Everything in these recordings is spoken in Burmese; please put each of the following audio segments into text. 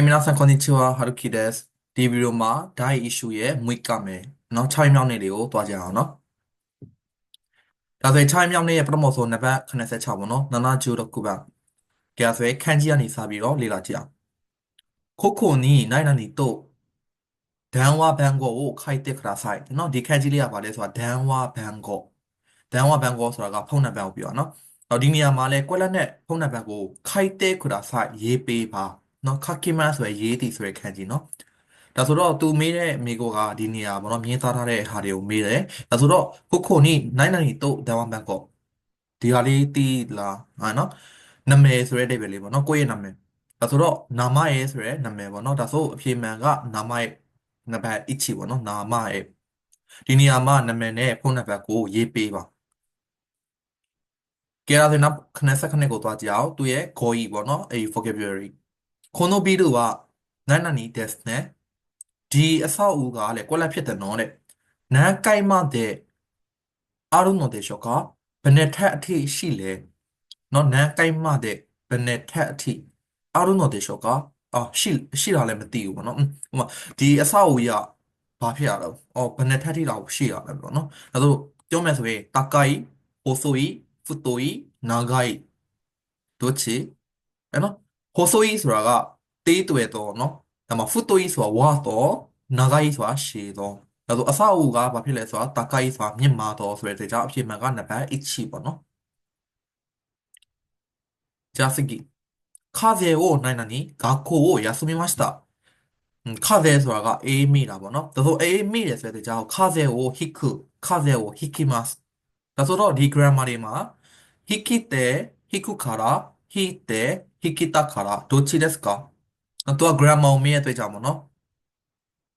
Hi, minasan konnichiwa. Haruki desu. ဒီဗီဒီယိုမှာ dai issue ရဲ့မွေးကမယ်เนาะ6မြောက်နေ့တွေကိုသွားကြအောင်เนาะဒါဆိုရင်6မြောက်နေ့ရဲ့ပထမဆုံးနံပါတ်86ပေါ့เนาะနာနာဂျူတော့ကုပါကြဆိုရင်ခန်းကြီးကနေစပြီးတော့လေ့လာကြအောင်ခိုခိုနီနိုင်နာနီတို့ဒန်ဝါဘန်ကောကိုခိုက်တက်ခရာဆိုင်เนาะဒီခန်းကြီးလေးကဘာလဲဆိုတာဒန်ဝါဘန်ကောဒန်ဝါဘန်ကောဆိုတာကဖုန်းနံပါတ်ကိုပြောတာเนาะတော့ဒီနေရာမှာလဲကွက်လက်နဲ့ဖုန်းနံပါတ်ကိုခိုက်တက်ခရာဆိုင်ရေးပေးပါ နော်ခကီမန်ဆိုရယ်ရေးသည်ဆိုရယ်ခံကြီးနော်ဒါဆိုတော့သူမေးတဲ့မိကိုကဒီနေရာပေါ့နော်မြင်းသားထားတဲ့ဟာတွေကိုမေးတယ်ဒါဆိုတော့ကိုကိုနိနိုင်နိုင်တို့ဒါဝမ်ဘန်ကောဒီဟာလေးတီးလားဟာနော်နာမည်ဆိုတဲ့အိဗယ်လေးပေါ့နော်ကိုယ့်ရဲ့နာမည်ဒါဆိုတော့နာမရဲ့ဆိုရဲနာမည်ပေါ့နော်ဒါဆိုအဖြေမှန်ကနာမရဲ့နံပါတ်1ချီပေါ့နော်နာမရဲ့ဒီနေရာမှာနာမည်နဲ့ဖုန်းနံပါတ်ကိုရေးပေးပါကဲဒါဆိုနောက်ခဏဆက်ခဏကိုသွားကြအောင်သူရဲ့ GOI ပေါ့နော်အဲဒီ vocabulary このビルは何々ですねဒီအဆောက်အဦကလည်းကွက်လက်ဖြစ်တယ်နော်တဲ့နန်းကိုက်မတဲ့အာရုံနော်တဲ့ရှော့ကဘယ်နဲ့ထက်အထိရှိလဲနော်နန်းကိုက်မတဲ့ဘယ်နဲ့ထက်အထိအာရုံနော်တဲ့ရှော့ကအော်ရှိရှိတာလည်းမသိဘူးပေါ့နော်ဟိုမှာဒီအဆောက်အဦကဘာဖြစ်ရတော့အော်ဘယ်နဲ့ထက်ထိတော့ရှိရလဲပေါ့နော်ဒါဆိုပြောမယ်ဆိုရင်高い細い太い長いどっちအဲ့နော် 細いဆိုတာကတေးတွေ့တော့နော်ဒါမှ foot ကြီးဆိုတာဝါတော့နာဂိုင်းဆိုတာရှည်တော့ဒါဆိုအစအဦးကဘာဖြစ်လဲဆိုတာတကိုင်းဆိုတာမြင့်မာတော့ဆိုတဲ့ကြောင့်အဖြစ်မှန်ကနံပါတ်1ပေါ့နော်じゃあ次風を何々学校を休みましたうん風ဆိုတာကအေးမိတာပေါ့နော်ဒါဆိုအေးမိတယ်ဆိုတဲ့ကြောင့်風を引く風を引きますဒါဆိုတော့ဒီ grammar တွေမှာ引きて引くから 引いて、引きたから、どっちですか？あとはグラマーを見えていたもの。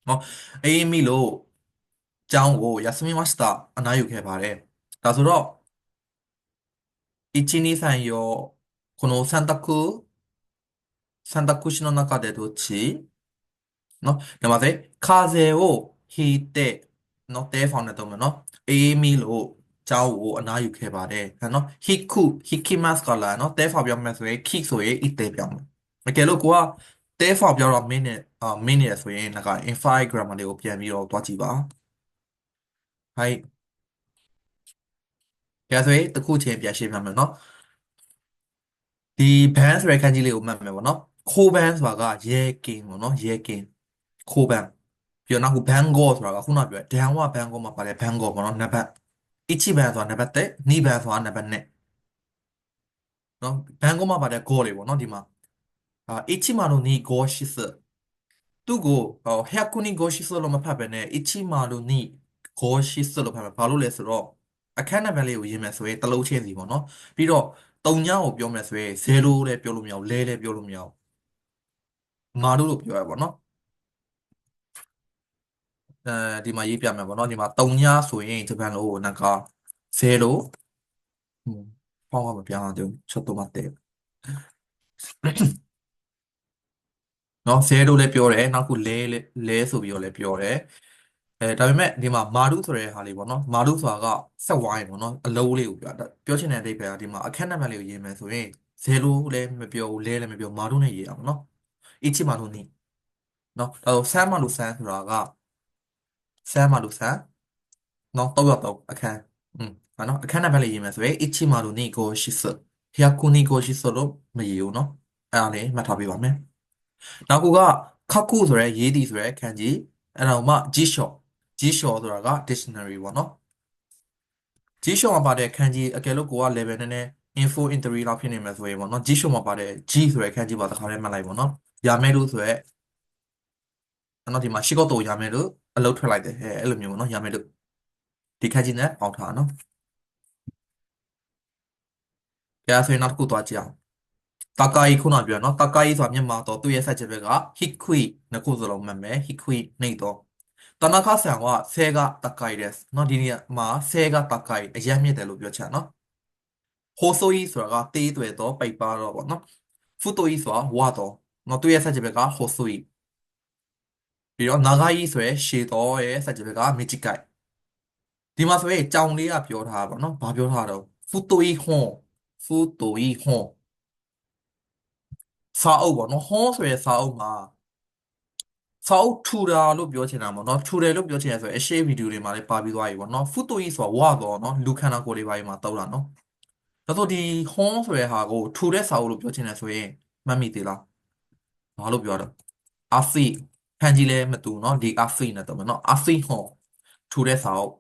あ、えいみロちゃんを休みました。あなゆけばれ。だそろ、1、2、3、4、この選択、選択肢の中でどっち？の、で、まず、風を引いて、の、テーファンで止むの。えいみろ ကြောင်းကိုအနားယူခဲ့ပါတယ်နော် hiku hikimas ကလာနော် therefore ပြောမယ်ဆိုရင် ki ဆိုရင် ite ပြောမယ်တကယ်လို့ကိုက therefore ပြောတော့ min နဲ့ min နဲ့ဆိုရင်က infy grammar တွေကိုပြန်ပြီးတော့တွားကြည့်ပါဟိုက်ကြဆိုရင်တစ်ခုချင်းပြန်ရှင်းပြမယ်နော်ဒီ ban ဆိုတဲ့ခန်းကြီးလေးကိုမှတ်မယ်ပေါ့နော်ခိုး ban ဆိုတာကရဲကင်းပေါ့နော်ရဲကင်းခိုး ban ပြီးတော့နောက်ခု ban go ဆိုတာကခုနပြောတဲ့ dan ဝ ban go မှာပါတယ် ban go ပေါ့နော်နံပါတ် အိချိဘန်ဆိုတာနံပါတ်3နိဘန်ဆိုတာနံပါတ်2เนาะဘန်ကောမှာပါတဲ့ goal တွေပေါ့เนาะဒီမှာအာအိချိမာလိုနီ goal ရှိစသူ့ကိုဟက်ကူနီ goal ရှိစလို့မဖတ်ပဲနဲ့အိချိမာလိုနီ goal ရှိစလို့ဖတ်မှာဘာလို့လဲဆိုတော့အခန်းနံပါတ်လေးကိုရေးမယ်ဆိုရင်တလုံးချင်းစီပေါ့เนาะပြီးတော့တုံညောင်းကိုပြောမယ်ဆိုရင်0လည်းပြောလို့မရဘူးလဲလည်းပြောလို့မရဘူးမာတို့လို့ပြောရပါတော့เนาะ အဲဒီမှာရေးပြမယ်ပေါ့နော်ဒီမှာ3ညဆိုရင်ဂျပန်လိုနက0လို့ဟွန်းပေါ့ကမပြောင်းတော့ချက်တော့မတည့်နော်0လို့လည်းပြောတယ်နောက်ခုလဲလဲဆိုပြီးတော့လည်းပြောတယ်အဲဒါပေမဲ့ဒီမှာမာဒုဆိုတဲ့ဟာလေးပေါ့နော်မာဒုဆိုတာကဆက်ဝိုင်းပေါ့နော်အလုံးလေးကိုပြောပြောချင်တဲ့အဓိပ္ပာယ်ကဒီမှာအခက်နံပါတ်လေးကိုရေးမယ်ဆိုရင်0လို့လည်းမပြောဘူးလဲလည်းမပြောမာဒုနဲ့ရေးတာပေါ့နော်အချီမာဒုနီနော်အဲတော့ဆမ်းမာဒုဆမ်းဆိုတာက ဆမ်းမာရုဆမ်းနော်တော့ရတော့အခန်းอืมဟာနော်အခန်းနံပါတ်လေးရေးမယ်ဆိုရင်一起မာရုနီကိုရှိစ100ခုနီကိုရှိစလို့မရေးဘူးနော်အဲ့ဒါလေးမှတ်ထားပေးပါမယ်နောက်ခုကခက်ခုဆိုရဲရေးသည်ဆိုရဲခန်းကြီးအဲ့ဒါမှ G-shot G-shot ဆိုတာက dictionary ပေါ့နော် G-shot မှာပါတဲ့ခန်းကြီးအကယ်လို့ကိုက level နည်းနည်း info entry လောက်ဖြစ်နေမှာဆိုရင်ပေါ့နော် G-shot မှာပါတဲ့ G ဆိုရဲခန်းကြီးပါတစ်ခါတည်းမှတ်လိုက်ပေါ့နော်ရမယ်လို့ဆိုရဲအဲ့တော့ဒီမှာရှိကောတော့ရမယ်လို့ အလုပ်ထွက်လိုက်တယ်ဟဲ့အဲ့လိုမျိုးပေါ့နော်ရမယ်လို့ဒီခက်ကြီးနဲ့အောင်ထားနော်ကြရဆိုရင်နောက်တစ်ခုသွားကြည့်အောင်တာကာယီခုနပြောနော်တာကာယီဆိုတာမြန်မာတော့သူ့ရဲ့ဆက်ချက်ဘက်ကဟိခွိနှစ်ခုစလုံးမှတ်မယ်ဟိခွိနှိပ်တော့တနခဆန်ကဆဲကတာကာယီですနော်ဒီနေရာမှာဆဲကတာကာယီအရင်မြင့်တယ်လို့ပြောချင်နော်ဟိုဆိုယီဆိုတာကတေးတွေတော့ပိတ်ပါတော့ပေါ့နော်ဖူတိုယီဆိုတာဝါတော့နော်သူ့ရဲ့ဆက်ချက်ဘက်ကဟိုဆိုယီ ပြီးတော့နာဂာယီဆိုရယ်ရှေတော်ရဲ့ subject က magic guide ဒီမှာဆိုရင်ကြောင်လေးကပြောထားတာပေါ့နော်ဘာပြောထားတော့ဖူတိုယီဟွန်ဖူတိုယီဟွန်စာအုပ်ပေါ့နော်ဟွန်ဆိုရယ်စာအုပ်မှာစာအုပ်ထူတာလို့ပြောချင်တာပေါ့နော်ထူတယ်လို့ပြောချင်ရဆိုရင်အရှေ့ဗီဒီယိုတွေမှာလည်းပါပြီးသွားပြီပေါ့နော်ဖူတိုယီဆိုတာဝါတော့နော်လူခန္ဓာကိုယ်တွေပိုင်းမှာတောက်တာနော်ဒါဆိုဒီဟွန်ဆိုတဲ့ဟာကိုထူတဲ့စာအုပ်လို့ပြောချင်တယ်ဆိုရင်မှတ်မိသေးလားဘာလို့ပြောတော့အာစီ ခန်းကြီးလည်းမတူနော်ဒီအာဖီနဲ့တော့မယ်နော်အာဖီဟွန်းထူတဲ့စာအုပ်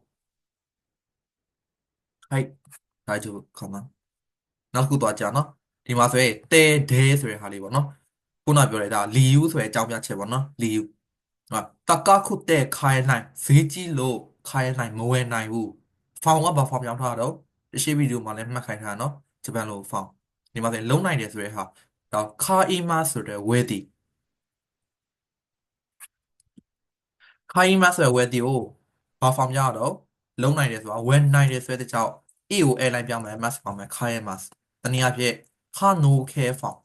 ဟိုက်ဒါကြိုခမနောက်တစ်ခုတော့ကြာနော်ဒီမှာဆိုရင်တဲဒဲဆိုတဲ့ဟာလေးပေါ့နော်ခုနပြောလိုက်တာလီယူဆိုတဲ့အကြောင်းပြချက်ပေါ့နော်လီယူဟာတကားခုတဲ့ခိုင်းနိုင်ဈေးကြီးလို့ခိုင်းနိုင်မဝယ်နိုင်ဘူးဖောင်ကဘာဖောင်ပြောင်းထားတော့တရှိဗီဒီယိုမှာလည်းမှတ်ခိုင်းထားနော်ဂျပန်လိုဖောင်ဒီမှာဆိုရင်လုံနိုင်တယ်ဆိုတဲ့ဟာတော့ခါအီမာဆိုတဲ့ဝဲတီ ခါအီမာဆိုတဲ့ဝဲတီကိုဘာဖောင်ပြရတော့လုံနိုင်တယ်ဆိုတာဝယ်နိုင်တယ်ဆိုတဲ့ကြောင့် E ကို airline ပြောင်းမယ် mass ဖောင်မယ်ခါရဲ mass တနည်းအားဖြင့်ခါနိုခဲဖောင်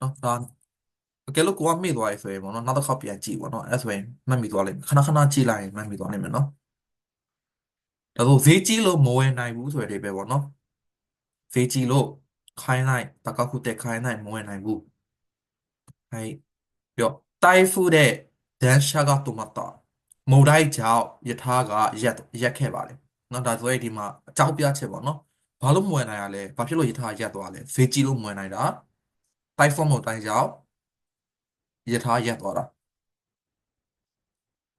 နော်ဒါအကယ်လို့ကိုကမေ့သွားရဆိုရင်ပေါ့နော်နောက်တစ်ခေါက်ပြန်ကြည့်ပေါ့နော်အဲ့ဆိုရင်မှတ်မိသွားလိမ့်မယ်ခဏခဏကြည့်လိုက်ရင်မှတ်မိသွားနိုင်မယ်နော်ဒါဆိုဈေးကြီးလို့မဝယ်နိုင်ဘူးဆိုတဲ့အဓိပ္ပာယ်ပေါ့နော်ဈေးကြီးလို့ခိုင်းလိုက်တကခုတက်ခိုင်းလိုက်မဝယ်နိုင်ဘူးဟဲ့ပြီးတော့တိုင်ဖူးတဲ့ ဒန်ရှာကတိုမတာမုန်တိုင်းကြောင့်ယထာကရက်ရက်ခဲ့ပါလေနော်ဒါဆိုရင်ဒီမှာအကြောက်ပြချက်ပေါ့နော်ဘာလို့မဝယ်နိုင်ရလဲဘာဖြစ်လို့ယထာရက်သွားလဲဈေးကြီးလို့မဝယ်နိုင်တာတိုင်ဖုန်းမုန်တိုင်းကြောင့်ယထာရက်သွားတာ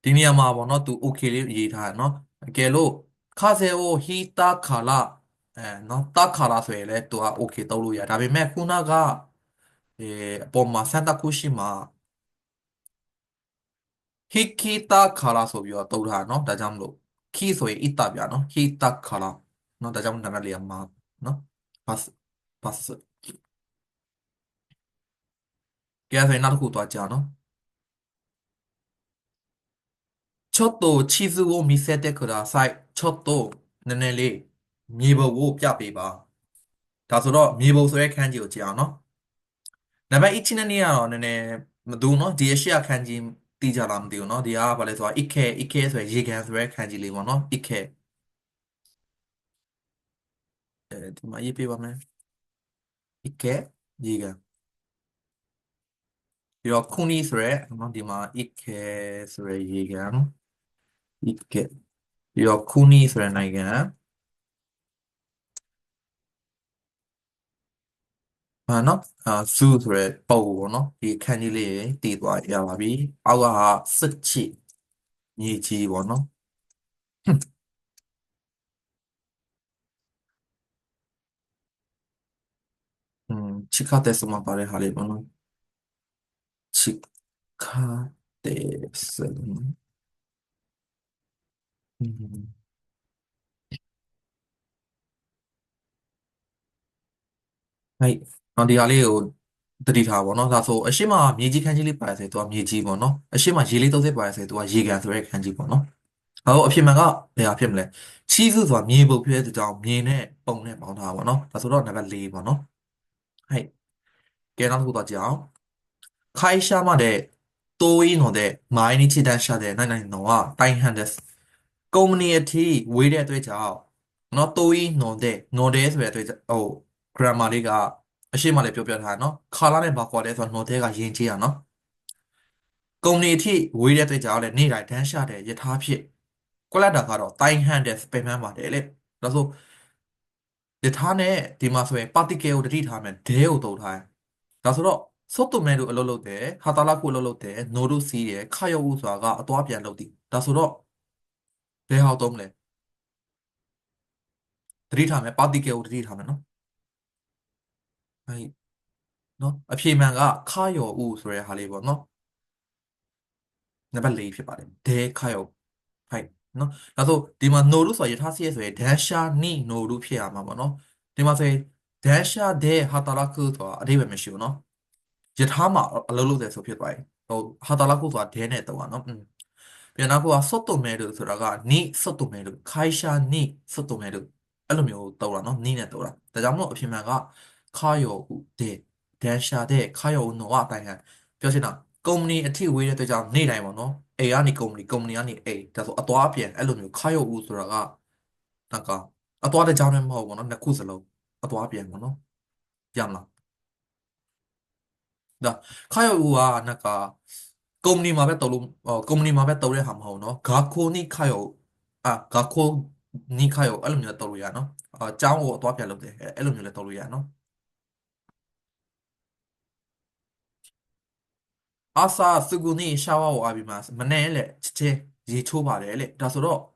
ဒီနေရာမှာပေါ့နော်သူ okay လေးရေးထားတယ်နော်အကယ်လို့ခါဇေအိုဟီတာခါလာအဲနော်တာခါလာဆိုရင်လည်းသူက okay တုံးလို့ရဒါပေမဲ့ခုနကအဲအပေါ်မှာစန်တာကူရှိမှာ ဟီကီတာခါလာဆိုပြီးတော့တုံးထားနော်ဒါကြောင့်မလို့ခီဆိုရင်အီတာပြနော်ဟီတာခါလာနော်ဒါကြောင့်နာမည်လေးကမှာနော်ဘတ်ဘတ်ကဲဆိုရင်နောက်တစ်ခုသွားကြနော်ちょっと地図を見せてください。ちょっとနည်းနည်းလေးမြေပုံကိုပြပေးပါဒါဆိုတော့မြေပုံဆိုတဲ့ခန်းကြီးကိုကြည့်အောင်နော်နံပါတ်1နဲ့နေ့ကတော့နည်းနည်းမတူနော်ဒီအရှိခန်းကြီး တီးကြလားမသိဘူးနော်ဒီကဘာလဲဆိုတော့ ikke ikke ဆိုရယ်ရေကန်ဆိုတဲ့ခန်းကြီးလေးပေါ့နော် ikke အဲဒီမှာရေးပေးပါမယ် ikke ရေကန်ပြီးတော့ခုနီဆိုရယ်နော်ဒီမှာ ikke ဆိုရယ်ရေကန် ikke ပြီးတော့ခုနီဆိုရယ်နိုင်ငံ ဟာနော်အာဇူဆိုရယ်ပုံပေါ့နော်ဒီခန်းကြီးလေးတည်သွားရပါပြီအောက်ကဟာစစ်ချီမြေကြီးပေါ့နော်อืมချိခတဲ့စမှာပါတဲ့ဟာလေးပေါ့နော်ချိခတဲ့စอืมဟဲ့ နော်ဒီဟာလေးကိုတတိထားပါเนาะဒါဆိုအရှိမမြေကြီးခန်းကြီးလေးပါတယ်ဆိုရင် तू ကမြေကြီးပေါ့เนาะအရှိမရေလေး30ပါတယ်ဆိုရင် तू ကရေကန်ဆိုတဲ့ခန်းကြီးပေါ့เนาะဟောအဖြစ်မှန်ကဘယ်ဟာဖြစ်မလဲချီးစုဆိုတာမြေပုံဖြစ်တဲ့ကြောင့်မြေနဲ့ပုံနဲ့ပေါင်းထားပါပေါ့เนาะဒါဆိုတော့နံပါတ်4ပေါ့เนาะဟဲ့ကဲနောက်တစ်ခုတော့ကြည့်အောင်ခိုင်ရှားမတဲ့တိုးရင်းတော်တဲ့မိုင်းနီချီတန်းရှာတဲ့နိုင်နိုင်တော်ကတိုင်းဟန်ဒက်ကုမ္ပဏီအထိဝေးတဲ့အတွက်ကြောင့်เนาะတိုးရင်းတော်တဲ့နော်တဲ့ဆိုတဲ့အတွက်ဟို grammar လေးက အရှိမလည်းပြောပြထားတာနော်ခါလာနဲ့ဘာခေါ်လဲဆိုတော့နော်တဲ့ကယဉ်ကျေးရနော်ကုမ္ပဏီအထိဝေးတဲ့အတွက်ကြောင့်လည်းနေ့တိုင်းတန်းရှာတဲ့ယထာဖြစ်ကွက်လက်တာကတော့တိုင်းဟန်တဲ့ spam မှန်ပါတယ်လေဒါဆိုယထာနဲ့ဒီမှာဆိုရင် particle ကိုတတိထားမယ်ဒဲကိုတုံထားတယ်ဒါဆိုတော့စောတုမဲတို့အလုပ်လုပ်တယ်ဟာတာလာကိုအလုပ်လုပ်တယ်နိုတို့စီးတယ်ခါရုပ်ဦးဆိုတာကအသွားပြန်လုပ်တယ်ဒါဆိုတော့ဘယ်ဟောက်တုံးလဲတတိထားမယ် particle ကိုတတိထားမယ်နော် အဲ့နော်အဖြေမှန်ကခါယောဥဆိုတဲ့ဟာလေးပေါ့နော်နံပါတ်၄ဖြစ်ပါတယ်ဒဲခါယောဟိုက်နော်နောက်ဆိုဒီမှာ no လို့ဆိုတာယထာစီရဲ့ဆိုရင် dasha ni no လို့ဖြစ်ရမှာပေါ့နော်ဒီမှာဆိုရင် dasha de hataraku ဆိုတာအဓိပ္ပာယ်မရှိဘူးနော်ယထာမှာအလုပ်လုပ်တယ်ဆိုဖြစ်သွားပြီဟို hataraku ဆိုတာ de နဲ့တော့ပါနော်ပြန်နောက်ခုကစွတ်တုံမဲလို့ဆိုတာကနိစွတ်တုံမဲလို့ခိုင်ရှာနိစွတ်တုံမဲလို့အဲ့လိုမျိုးတော့တာနော်နိနဲ့တော့တာဒါကြောင့်မလို့အဖြစ်မှန်က 카요 대 대샤 대 카요 노아 다이한 벼시나 company အထိဝေးတဲ့အတွက်ကြောင့်နေ့တိုင်းပေါ့နော်အိမ်ကနေ company company ကနေအိမ်ဒါဆိုအသွားအပြန်အဲ့လိုမျိုးခါရုပ်ဦးဆိုတာကတကအသွားတစ်ကြောင်းနဲ့မဟုတ်ပေါ့နော်နှစ်ခုစလုံးအသွားပြန်ပေါ့နော်ရမလားဒါခါရုပ်ဦးကနက company မှာပဲတုံးလို့ company မှာပဲတုံးတဲ့ဟာမဟုတ်နော်ဂါခိုနိခါရုပ်အာဂါခိုနိခါရုပ်အဲ့လိုမျိုးတုံးလို့ရနော်အကြောင်းကိုအသွားပြန်လုပ်တယ်အဲ့လိုမျိုးလည်းတုံးလို့ရနော် 아싸 쓰고니 샤워하고 와비마스 만날래 진짜 예초바래래 다소로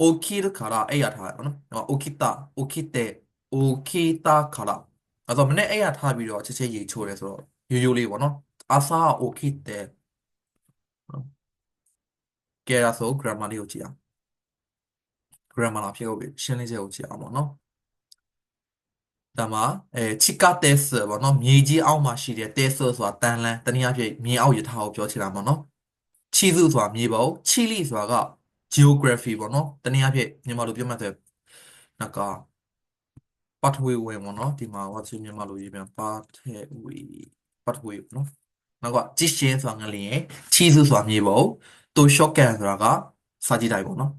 오키르 가라 에야 타요 오키타 오키테 오키타 가라 그래서 만날 에야 타비로 진짜 예초래서 유유리 원어 아싸 오키테 깨라서 그라마리 오지야 ဂရမ်မာလာဖြစ်ဟုတ်ပြီရှင်းလင်းချက်ကိုကြည့်အောင်ပါနော် ဒါမှအဲချီကာတက်ဆာပေါ့နော်မြေကြီးအောက်မှာရှိတဲ့တက်ဆာဆိုတာတန်လန်းတနည်းအားဖြင့်မြေအောက်ယထာကိုပြောချင်တာပေါ့နော်ချီစုဆိုတာမြေပုံချီလီဆိုတာက geography ပေါ့နော်တနည်းအားဖြင့်မြန်မာလိုပြောမှဆိုနကပတ်ဝေးဝင်ပေါ့နော်ဒီမှာဟောချင်မြန်မာလိုရေးပြန်ပတ်ဝေးပတ်ဝေးနော်နောက်ကကြည့်ရှင်းဆိုတာငလျင်ချီစုဆိုတာမြေပုံတူရှော့ကန်ဆိုတာကစာကြည့်တိုင်းပေါ့နော်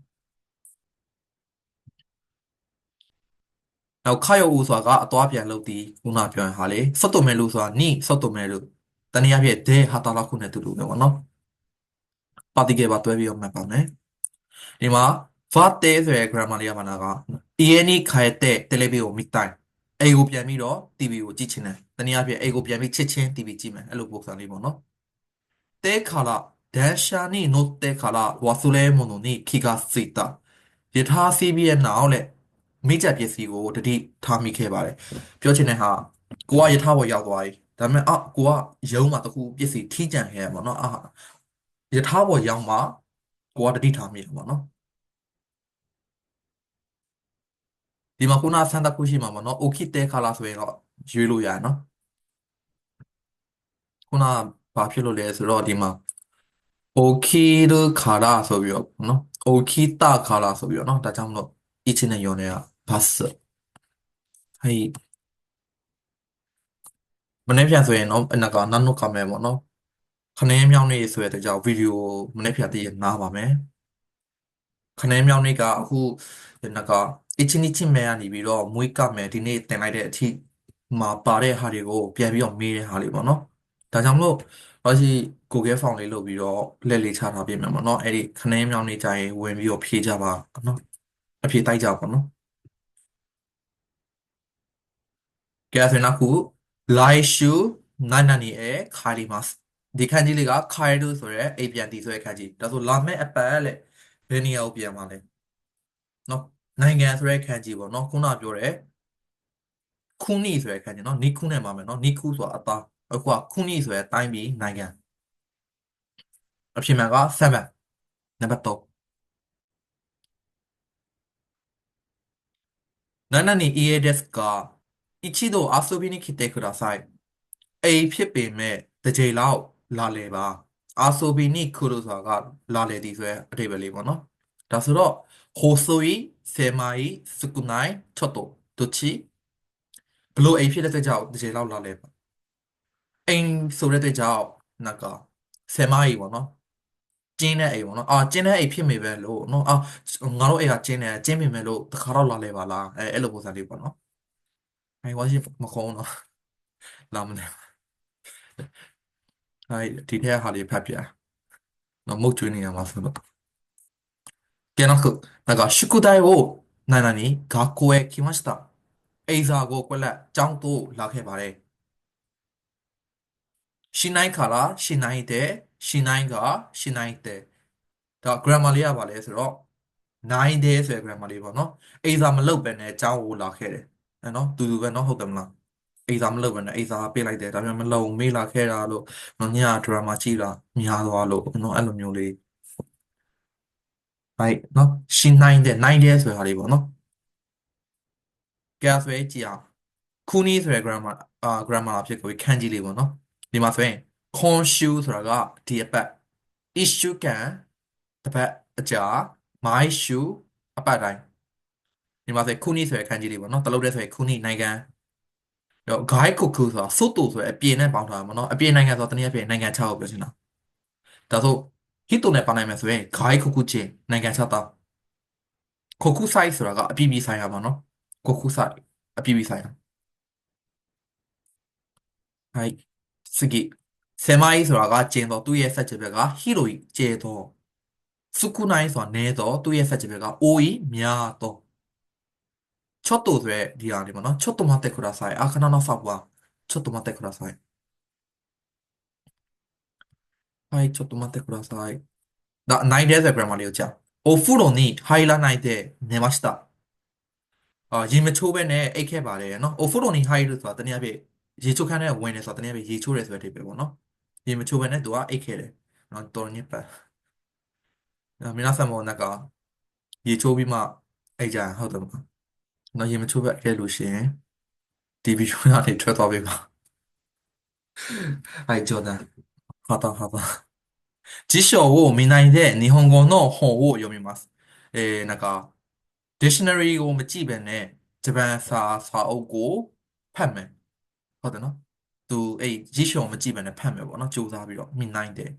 နောက်ခရောက်ဦးဆိုတာကအသွားပြန်လုပ်သည်ခုနပြောရင်ဟာလေဆတ်တုံမဲလို့ဆိုတာနိဆတ်တုံမဲလို့တနည်းအားဖြင့်ဒဲဟာတာလောက်ခုနဲ့တူတူပဲပေါ့နော်ပါတီကယ်ပါတွဲပြီးတော့မှတ်ပါမယ်ဒီမှာ vate ဆိုတဲ့ grammar လေးကမှနာက tiene khaete telebio mitai အေကိုပြန်ပြီးတော့ TV ကိုကြည့်ချင်တယ်တနည်းအားဖြင့်အေကိုပြန်ပြီးချစ်ချင်း TV ကြည့်မယ်အဲ့လိုပုံစံလေးပေါ့နော်တဲခါလာဒန်ရှာနီနိုတဲခါလာဝါဆူလဲမွန်နိုနီခီကာစီတာယထာစီဘီရဲ့နောက်လဲ မိကြပစ္စည်းကိုတတိထားမိခဲ့ပါတယ်ပြောချင်တဲ့ဟာကိုကယထာဘောရောက်သွားပြီဒါပေမဲ့အကိုကရုံးမှာတခုပစ္စည်းထိကြံခဲ့ရပါတော့အာယထာဘောရောက်မှာကိုကတတိထားမိရပါတော့ဒီမှာခုနဆန်တခုရှိမှာပေါ့နော်အိုခိတဲခါလာဆိုရင်တော့ရွေးလို့ရရနော်ခုနဘာဖြစ်လို့လဲဆိုတော့ဒီမှာအိုခိဒခါလာဆိုပြီးတော့နော်အိုခိတခါလာဆိုပြီးတော့နော်ဒါကြောင့်မလို့အချင်းနဲ့ယောနေတာ 봤어 ဟဲ့မနေ့ပြန်ဆိုရင်တော့အနကနောက်နောက်ကမယ်ပေါ့နော်ခနဲမြောင်းနေဆိုတဲ့ကြောင့်ဗီဒီယိုမနေ့ပြန်တည်ရနားပါမယ်ခနဲမြောင်းနေကအခုနကအချင်းချင်းမဲကနေပြီးတော့မွေးကမယ်ဒီနေ့တင်လိုက်တဲ့အထိမှာပါတဲ့ဟာတွေကိုပြန်ပြီးတော့မေးတဲ့ဟာလေးပေါ့နော်ဒါကြောင့်မလို့ဘာရှိ Google Form လေးလုပ်ပြီးတော့လက်လေးချထားပြင်မယ်ပေါ့နော်အဲ့ဒီခနဲမြောင်းနေကြရင်ဝင်ပြီးတော့ဖြေးကြပါနော်အဖြေတိုက်ကြပါနော် ကဲဆိုရင်အခု live show ငါနာနေအဲခါရီမတ်ဒီခန်းကြီးလေးကခါရီတို့ဆိုရဲအိပ်ပြန်တီဆိုရဲခန်းကြီးဒါဆိုလာမယ့်အပတ်လေဘယ်နေရာကိုပြန်မှာလဲနော်နိုင်ငံဆိုရဲခန်းကြီးပေါ့နော်ခုနပြောတယ်ခုနီဆိုရဲခန်းကြီးနော်နီခုနဲ့မှာမယ်နော်နီခုဆိုတာအသားအခုကခုနီဆိုရဲတိုင်းပြည်နိုင်ငံအဖြစ်မှန်က7နံပါတ်3နာနာနီ EADS က 一度遊びに来てくださいအိမ်ဖြစ်ပေမဲ့တစ်ချိန်လောက်လာလေပါအာဆိုဘီနီခူလိုဆိုတာကလာလေဒီဆိုရဲအဓိပ္ပာယ်လေးပေါ့နော်ဒါဆိုတော့ဟိုဆိုီဆေမိုင်စကုနိုင်ချတ်တိုဒိုချီဘလို့အိမ်ဖြစ်တဲ့အတွက်ကြောင့်တစ်ချိန်လောက်လာလေပါအိမ်ဆိုတဲ့အတွက်ကြောင့်နကဆေမိုင်ပေါ့နော်ကျင်းတဲ့အိမ်ပေါ့နော်အာကျင်းတဲ့အိမ်ဖြစ်မိပဲလို့နော်အာငါတို့အိမ်ကကျင်းတယ်ကျင်းမိမယ်လို့တခါတော့လာလေပါလားအဲအဲ့လိုပုံစံလေးပေါ့နော် အဲ့ဝါရှင်မခေါင်းတော့လာမနေအဲ့ဒီထဲဟာလေးဖတ်ပြတော့မုတ်ကျွေးနေရမှာဆိုတော့걔는그내가식구다이오나나니가코에키마시다에이사고꼴라짱도라케바레시나이카라시나이데시나이가시나이데다 grammar လေးရပါလေဆိုတော့9 day ဆိုတဲ့ grammar လေးပေါ့နော်အိစာမလုပ်ပဲနဲ့အကြောင်းကိုလာခဲ့တယ် နော်တူတူပဲနော်ဟုတ်တယ်မလားအိမ်စာမလုပ်ပဲနဲ့အိမ်စာပေးလိုက်တယ်ဒါပေမဲ့မလုံမေးလာခဲ့တာလို့နော်ညဒရာမာကြည့်တာများသွားလို့နော်အဲ့လိုမျိုးလေးဟိုက်နော်ရှင်းနိုင်တယ်နိုင်တယ်ဆိုတဲ့ဟာလေးပေါ့နော်ကဲဆိုရင်ကြည့်အောင်ခုနီးဆိုတဲ့ grammar အာ grammar ဖြစ်ကိုခန်းကြီးလေးပေါ့နော်ဒီမှာဆိုရင် consume ဆိုတာကဒီအပတ် issue can တစ်ပတ်အကြာ my shoe အပတ်တိုင်းဒီ မှာဆိုခုနီးဆိုတဲ့ခန်းကြီးလေးပေါ့နော်တလုံးတည်းဆိုရင်ခုနီးနိုင်ငံတော့ guide ကိုခုဆိုတာစွတ်တူဆိုရယ်အပြင်နဲ့ပေါင်းထားမှာနော်အပြင်နိုင်ငံဆိုတော့တနည်းအားဖြင့်နိုင်ငံ6ကိုပြောချင်တာဒါဆိုဟစ်တိုနဲ့ပေါင်းနိုင်မယ်ဆိုရင် guide ကိုခုချင်းနိုင်ငံ6တာကိုခုဆိုင်ဆိုတာကအပြည်ပြည်ဆိုင်ရာပါနော်ကိုခုဆိုင်အပြည်ပြည်ဆိုင်ရာはい 次狭いဆိုတာကကျင်တော့သူ့ရဲ့ဆက်ချက်ကဟီရိုီကျဲတော့စုခုနိုင်ဆိုတာနဲတော့သူ့ရဲ့ဆက်ချက်ကအိုးများတော့ ちょっと上にありまのな。ちょっと待ってください。あ、カナナさんは。ちょっと待ってください。はい、ちょっと待ってください。だ、ないですよ、グラマリオちゃん。お風呂に入らないで寝ました。あ、ジム夢中べね、行けばれの。お風呂に入るとは、とにかく、日中から上にさ、とにチョ日中ですよ、てべぼの。夢中ベね、とは行けレ。なんとにぱ。皆さんもなんか、日中ビマ、えじゃん、ほとんど。 ယ်မလား။နော်ရေမချိုးပဲအိတ်ခဲ့လို့ရှိရင်ဒီဗီဒီယိုကနေထွက်သွားပေးပါ။はい冗談。はたはた。辞書を見ないで日本語の本を読みます。えー、なんか dictionary ကိုမကြည့်ပဲနဲ့ဂျပန်စာစာအုပ်ကိုဖတ်မယ်ဟုတ်တယ်နော်သူအဲ့ရစ်ရှုံမကြည့်ပဲနဲ့ဖတ်မယ်ပေါ့နော်စူးစမ်းပြီးတော့မြင်နိုင်တယ်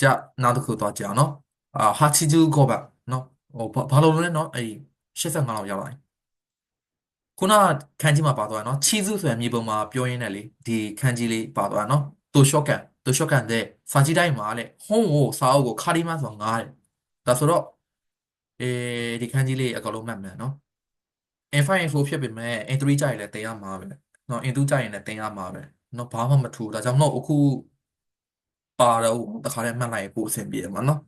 じゃあနောက်တစ်ခုတော့ကြအောင်နော်အာ85ဘတ် နော်ဟိုဘာလို့လဲနော်အဲ့85လောက်ရပါတယ်ခုနခန်းကြီးမှာပါသွားတယ်နော်ချီစုဆိုရင်မြေပုံမှာပြောရင်းနဲ့လေဒီခန်းကြီးလေးပါသွားတာနော်တိုရှော့ကန်တိုရှော့ကန်တဲ့စာကြည့်တိုင်းမှာလေဟုံးကိုစာအုပ်ကိုခါဒီမဆိုငားတယ်ဒါဆိုတော့အဲဒီခန်းကြီးလေးအကောင်လုံးမှတ်မယ်နော် n5 n4 ဖြစ်ပေမဲ့ n3 ကြရင်လည်းတင်ရမှာပဲနော် n2 ကြရင်လည်းတင်ရမှာပဲနော်ဘာမှမထူဒါကြောင့်မလို့အခုပါတော့တခါတည်းမှတ်လိုက်ပို့အဆင်ပြေမှာနော်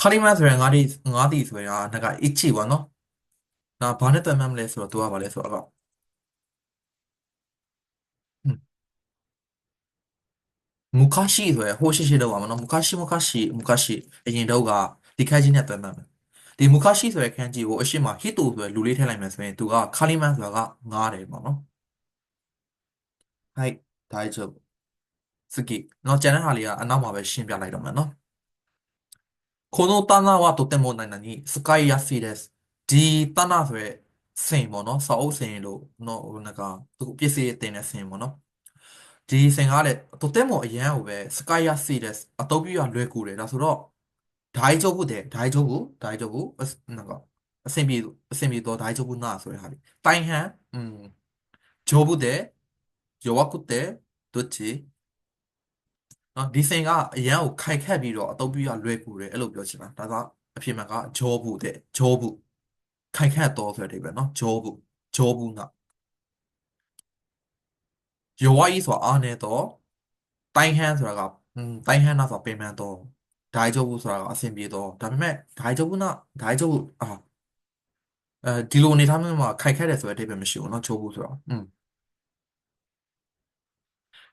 ခါလီမန်ဆိုရင်ငါးတိငါးတိဆိုရင်ငါကအစ်ချီပေါ့နော်နော်ဘာနဲ့တတ်မှတ်မလဲဆိုတော့ तू ကဘာလဲဆိုတော့အကောက်မူကာရှိဆိုရယ်ဟိုရှိရှိတော့ပါမနော်မူကာရှိမူကာရှိမူကာရှိအရင်တော့ကဒီခန်းကြီးနဲ့တတ်မှတ်မယ်ဒီမူကာရှိဆိုရယ်ခန်းကြီးကိုအရှိမဟစ်တိုဆိုရယ်လူလေးထည့်လိုက်မယ်ဆိုရင် तू ကခါလီမန်ဆိုတာကငားတယ်ပေါ့နော်ဟိုက်ဒါကြည့်စကိနော်ကျန်တဲ့ဟာလေးကအနောက်မှာပဲရှင်းပြလိုက်တော့မယ်နော် この棚はとても何々使いやすいですဒီတနဆိုရယ်စင်ပေါ့နော်စာအုပ်စင်လို့နော်ဟိုနကသူပစ္စည်းတင်တဲ့စင်ပေါ့နော်ဒီစင်ကားတဲ့とてもအရန်ကိုပဲ使いやすいですအသုံးပြုရလွယ်ကူတယ်ဒါဆိုတော့大丈夫で大丈夫大丈夫なんかအဆင်ပြေအဆင်ပြေတော့大丈夫なဆိုတဲ့ဟာလေးတိုင်ဟန်อืม丈夫で弱くてどっち နော်ဒီစင်ကအရန်ကိုခိုင်ခတ်ပြီးတော့အတုပ်ပြရလွယ်ကူတယ်အဲ့လိုပြောချင်တာဒါကအဖြစ်မှန်ကဂျောဘူးတဲ့ဂျောဘူးခိုင်ခတ်တော်ဆိုတဲ့ပဲနော်ဂျောဘူးဂျောဘူးကယောဝီဆိုတာအားနေတော့တိုင်ဟန်ဆိုတာကတိုင်ဟန်နာဆိုတာပင်ပန်းတော့ဒိုင်ဂျောဘူးဆိုတာကအဆင်ပြေတော့ဒါပေမဲ့ဒိုင်ဂျောဘူးကဒိုင်ဂျောဘူးအာအဲဒီလိုအနေထားမျိုးမှာခိုင်ခတ်တယ်ဆိုတဲ့အဓိပ္ပာယ်မရှိဘူးเนาะဂျောဘူးဆိုတာอืม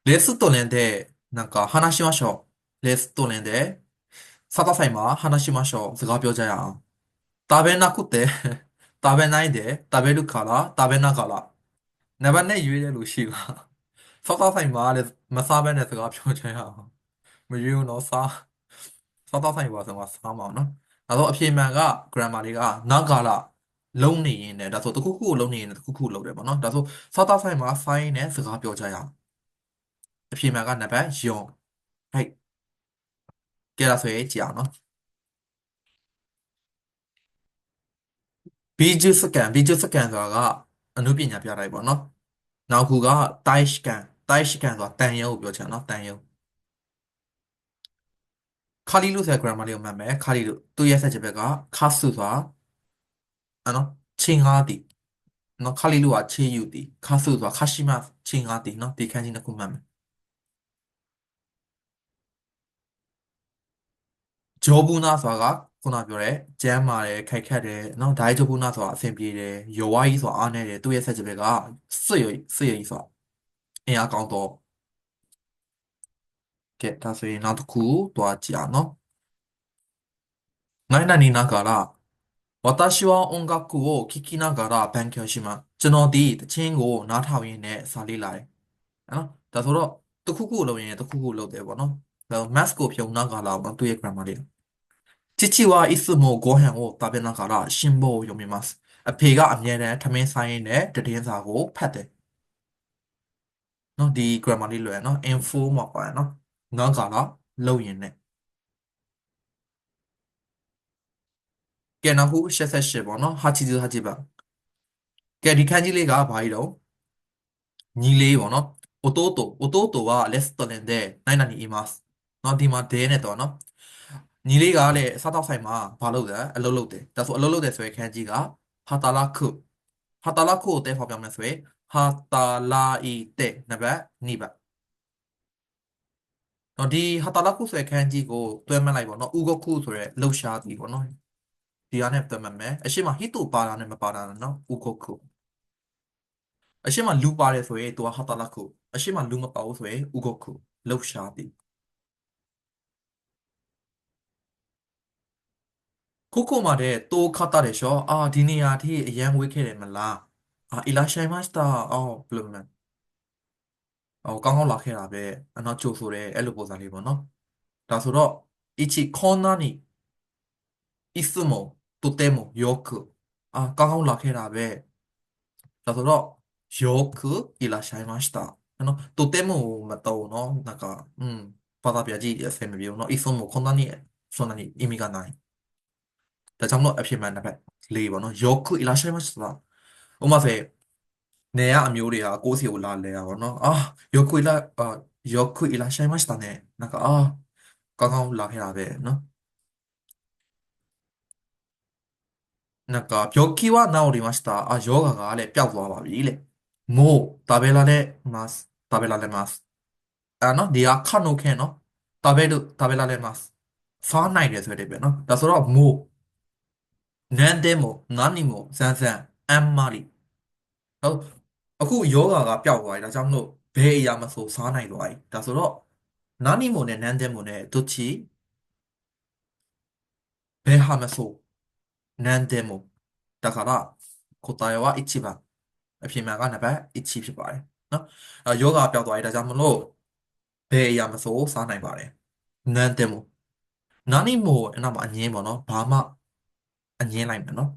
လက်စတော်နေတဲ့ なんか話しましょうレストランでサタサイマ話しましょうစကားပြောကြရအောင်食べなくて食べないで食べるから食べながらနံပါတ်နဲ့ရွေးတယ်လို့ရှိလားဆောက်ဆောက်ဆိုင်မှာလည်းမစားဘဲနဲ့စကားပြောချင်ရအောင်မရွေးဘူးနော်စားဆောက်ဆောက်ဆိုင်ပါဆိုမှစားမအောင်နော်ဒါဆိုအဖြေမှန်က grammar လေးကနာဂါလလုံးနေရင်လည်းဒါဆိုတစ်ခုခုကိုလုံးနေရင်တစ်ခုခုလုံးတယ်ပေါ့နော်ဒါဆိုဆောက်ဆောက်ဆိုင်မှာဆိုင်းနဲ့စကားပြောကြရအောင် အဖြေမှန်ကနံပါတ်ယုံဟဲ့ကဲဒါဆိုရင်ကြည့်အောင်နော်ဘီဂျူစကန်ဘီဂျူစကန်ဆိုတာကအနုပညာပြတိုင်းပေါ့နော်နောက်ခုကတိုက်ရှကန်တိုက်ရှကန်ဆိုတာတန်ရုံကိုပြောချင်နော်တန်ရုံခါလီလူဆိုတဲ့ grammar လေးကိုမှတ်မယ်ခါလီလူသူ့ရဲ့ဆက်ချက်ဘက်ကခါဆုဆိုတာအနော်ချင်းငါးတီနော်ခါလီလူကချေယူတီခါဆုဆိုတာခါရှိမချင်းငါးတီနော်ဒီခန်းကြီးနှစ်ခုမှတ်မယ် ဂျောဘူးနာဆိုတာကခုနပြောတဲ့ကျမ်းမာတယ်ခိုက်ခတ်တယ်နော်ဒိုင်ဂျဘူးနာဆိုတာအဆင်ပြေတယ်ယောဝါကြီးဆိုတာအားနေတယ်သူ့ရဲ့ဆက်ချက်ဘက်ကဆွေရဆွေရဆိုတာအင်အားကောင်းတော့ကဲဒါဆိုရင်နောက်တစ်ခုတွားကြည့်အောင်နော်နိုင်နိုင်နာကလာ私は音楽を聴きながら勉強しますကျွန်တော်ဒီတခြင်းကိုနားထောင်ရင်းနဲ့စာလေးလာတယ်နော်ဒါဆိုတော့တစ်ခုခုလုပ်ရင်တစ်ခုခုလုပ်တယ်ပေါ့နော်ဒါ math ကိုဖြုံနာကလာတော့သူ့ရဲ့ grammar လေး 父はいつもご飯を食べながら新聞を読みますအဖေကအမြဲတမ်းထမင်းဆိုင်နဲ့တည်င်းစာကိုဖတ်တယ်နော်ဒီ grammar လေးလွယ်နော် info မှာပါနော်ငါကလာလုံရင်နဲ့ကဲနောက်ခု88ပေါ့နော်ဟာချီဇူဟာချီပါ ကဲဒီခန်းကြီးလေးကဘာကြီးတော့ညီလေးပေါ့နော်弟弟はレストランで何々いますနော်ဒီမှာဒဲနဲ့တော့နော် ညီလေးကလည်းစားတော့ဆိုင်မှာဘာလုပ်လဲအလုပ်လုပ်တယ်ဒါဆိုအလုပ်လုပ်တယ်ဆိုရင်ခန်းကြီးကဟာတာလာခုဟာတာလာခုကိုတဲဖော်ပြမယ်ဆိုရင်ဟာတာလာအီတဲနံပါတ်2ပါနော်ဒီဟာတာလာခုဆိုတဲ့ခန်းကြီးကိုတွဲမှတ်လိုက်ပေါ့နော်ဥဂခုဆိုတဲ့လှုပ်ရှားသည်ပေါ့နော်ဒီဟာနဲ့တွဲမှတ်မယ်အရှိမဟီတူပါတာနဲ့မပါတာနော်ဥဂခုအရှိမလူပါတယ်ဆိုရင်သူကဟာတာလာခုအရှိမလူမပါဘူးဆိုရင်ဥဂခုလှုပ်ရှားသည် ကိုကိုမှာတဲ့တိုးခတ်တာတယ်ရှောအာဒီနေရာထိအရန်ဝေးခဲ့တယ်မလားအာအီလာရှိုင်မတ်စတာအော်ဘယ်လိုလဲအော်ကောင်းကောင်းလာခဲ့တာပဲအနောက်ကျိုးဆိုတဲ့အဲ့လိုပုံစံလေးပေါ့နော်ဒါဆိုတော့一起こんなにいつもとてもよくあကောင်းကောင်းလာခဲ့တာပဲဒါဆိုတော့よくいらっしゃいましたနော်とてもမတော့နော်なんかうんဘာသာပြန်ကြည့်အဆင်မပြေဘူးနော်いつもこんなにそんなに意味がない ဒါကြောင့်မလို့အဖြစ်မှန်တစ်ဖက်လေးပေါ့နော်よくいらっしゃいましたဥပမာဆိုနေရအမျိုးတွေကကိုယ့်စီကိုလာလဲတာပေါ့နော်အာよくいらあよくいらっしゃいましたねなんかအာကောင်းကောင်းလာခဲ့တာပဲနော်なんか病気は治りましたあယောဂကလည်းပျောက်သွားပါပြီလေမို့食べられます食べられますあနော်ဒီကခတ်နိုခဲနော်食べる食べられますစားနိုင်တယ်ဆိုတဲ့ပဲ နော်ဒါဆိုတော့မို့何でも何も全然あんまりဟုတ်အခုယောဂကပျောက်သွားပြီဒါကြောင့်မလို့ဘယ်အရာမဆိုစားနိုင်သွားပြီဒါဆိုတော့何もね何でもねどっちဘယ်ဟာမဆို何でもだから答えは1番အဖြေမှန်ကနံပါတ်1ဖြစ်ပါတယ်နော်အဲယောဂပျောက်သွားပြီဒါကြောင့်မလို့ဘယ်အရာမဆိုစားနိုင်ပါတယ်何でも何もအဲ့နောက်မှာအငင်းပေါ့နော်ဘာမှ အငင်းလိုက်မယ်နော်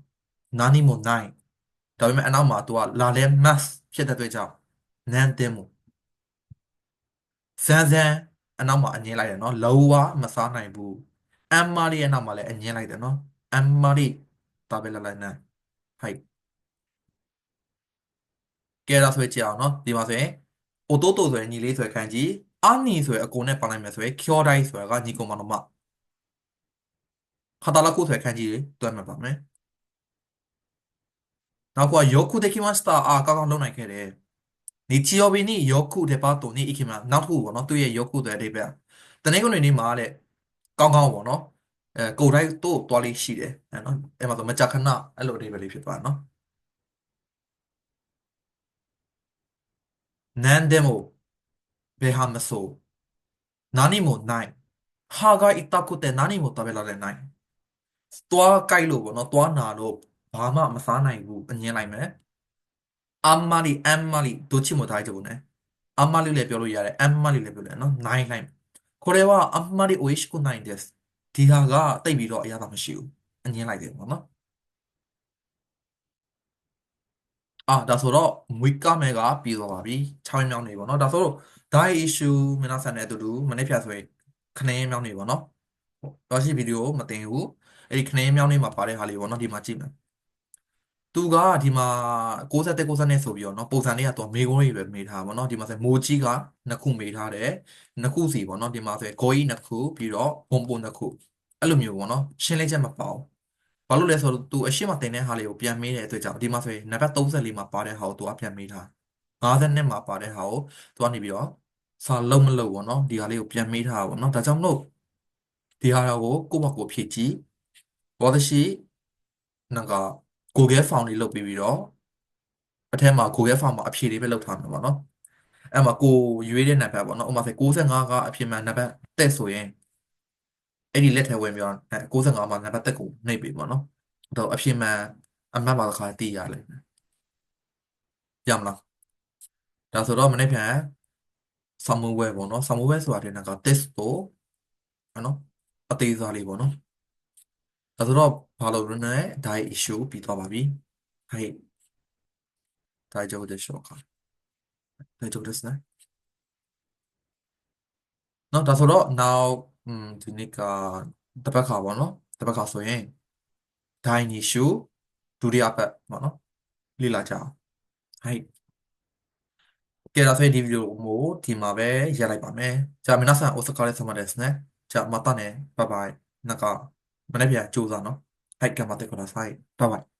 9နီမို9ဒါပေမဲ့အနောက်မှာသူကလာလဲ mass ဖြစ်တဲ့အတွက်ကြောင့် nan တင်းမို့ဆန်းဆန်းအနောက်မှာအငင်းလိုက်တယ်နော်လောဝါမစားနိုင်ဘူးအမ်မာရီရဲ့နောက်မှာလည်းအငင်းလိုက်တယ်နော်အမ်မာရီတာပဲလာလိုက်နိုင်ဟိုက်ကဲဒါဆိုကြအောင်နော်ဒီမှာဆိုရင်အိုတိုတိုဆိုရင်ညီလေးဆိုရင်ခန်းကြီးအာနီဆိုရင်အကိုနဲ့ပေါင်းလိုက်မယ်ဆိုရင်ကျော်တိုင်းဆိုတာကညီကောင်မတော်မ ဟာတာလာကိုဆိုရင်ခံကြည့်တွဲမှာပါမယ်နောက်ကယောခုできましたအာကောင်းကောင်းလုပ်နိုင်ခဲ့တယ်日曜日にヨクデパートに行きますနောက်တစ်ခုပေါ့နော်သူရဲ့ယောခုတဲ့အဓိပ္ပာယ်တနင်္ဂနွေနေ့မှာတဲ့ကောင်းကောင်းပေါ့နော်အဲကိုယ်တိုင်းတို့တွားလေးရှိတယ်အဲနော်အဲမှာဆိုမကြာခဏအဲ့လိုအဓိပ္ပာယ်လေးဖြစ်သွားနော်何でもベハムソ何もない歯が痛くて何も食べられない တွားကြိုက်လို့ပေါ့နော်တွားနာလို့ဘာမှမစားနိုင်ဘူးအငင်းလိုက်မယ်あんまりあんまりどっちも大丈夫ねあんまりလည်းပြောလို့ရတယ်あんまりလည်းပြောလို့ရတယ်နော်နိုင်လိုက်これはあんまり美味しくないんですဒီဟာကတိတ်ပြီးတော့အရသာမရှိဘူးအငင်းလိုက်တယ်ပေါ့နော်အာဒါဆိုတော့မွေးကမဲကပြီးသွားပါပြီ6မြောင်းနေပေါ့နော်ဒါဆိုတော့ die issue မနဆန်တဲ့အတူတူမနေ့ဖြတ်ဆိုရင်ခဏင်းမြောင်းနေပေါ့နော် တော့ရှိဗီဒီယိုမတင်ဘူးအဲ့ဒီခဏင်းမြောင်းနေမှာပါတဲ့ဟာလေးပေါ့နော်ဒီမှာကြည့်မယ်သူကဒီမှာ60 60နဲ့ဆိုပြီးတော့เนาะပုံစံလေးကတော့မေကုန်းလေးပဲမေးထားပါเนาะဒီမှာဆိုမိုးကြီးကနှစ်ခုမေးထားတယ်နှစ်ခုစီပေါ့เนาะဒီမှာဆိုဂိုကြီးနှစ်ခုပြီးတော့ဘုံပုံနှစ်ခုအဲ့လိုမျိုးပေါ့เนาะရှင်းလင်းချက်မပေါ့ဘာလို့လဲဆိုတော့သူအရှိမတင်တဲ့ဟာလေးကိုပြန်မေးတဲ့အတွက်ကြောင့်ဒီမှာဆိုရင်နံပါတ်34မှာပါတဲ့ဟာကိုသူကပြန်မေးထား50နဲ့မှာပါတဲ့ဟာကိုသူကနေပြီးတော့စာလုံးမလုံးပေါ့เนาะဒီဟာလေးကိုပြန်မေးထားပါပေါ့เนาะဒါကြောင့်မလို့ ဒီဟာတော့ကိုယ့်ဘာကိုဖြည့်ကြည့်ဘောသရှိနှက Google Form လေးလုပ်ပြီးပြီးတော့အထက်မှာ Google Form မှာအဖြေလေးပဲလုပ်ထားမှာပေါ့နော်အဲ့မှာကိုရွေးတဲ့နံပါတ်ပေါ့နော်ဥပမာဆို65ကအဖြေမှန်နံပါတ်တက်ဆိုရင်အဲ့ဒီလက်ထဲဝင်ပြီးတော့65မှာနံပါတ်တက်ကိုနှိပ်ပြီပေါ့နော်အဲ့တော့အဖြေမှန်အမှတ်ပါတစ်ခါသိရလိမ့်မယ်ရမလားဒါဆိုတော့မနေ့ပြန် somewhere ပေါ့နော် somewhere ဆိုတာဒီနောက်က test ကိုနော် အသေးစားလေးပေါ့နော်ဒါဆိုတော့ဘာလို့လဲ die issue ပြီးသွားပါပြီはい大丈夫でしょうか大丈夫ですねနော်ဒါဆိုတော့ now อืมဒီနေ့ကတစ်ပတ်ခါပေါ့နော်တစ်ပတ်ခါဆိုရင် die issue ဒုတိယပတ်ပေါ့နော်လေ့လာကြအောင် はいကဲဒါဆိုရင်ဒီဗီဒီယိုကိုဒီမှာပဲရပ်လိုက်ပါမယ်じゃあ皆さんお疲れ様ですね 자 맞다네 바이바이 나가 만약에 조사 너 하이가 맞대 거라 사이 바이바이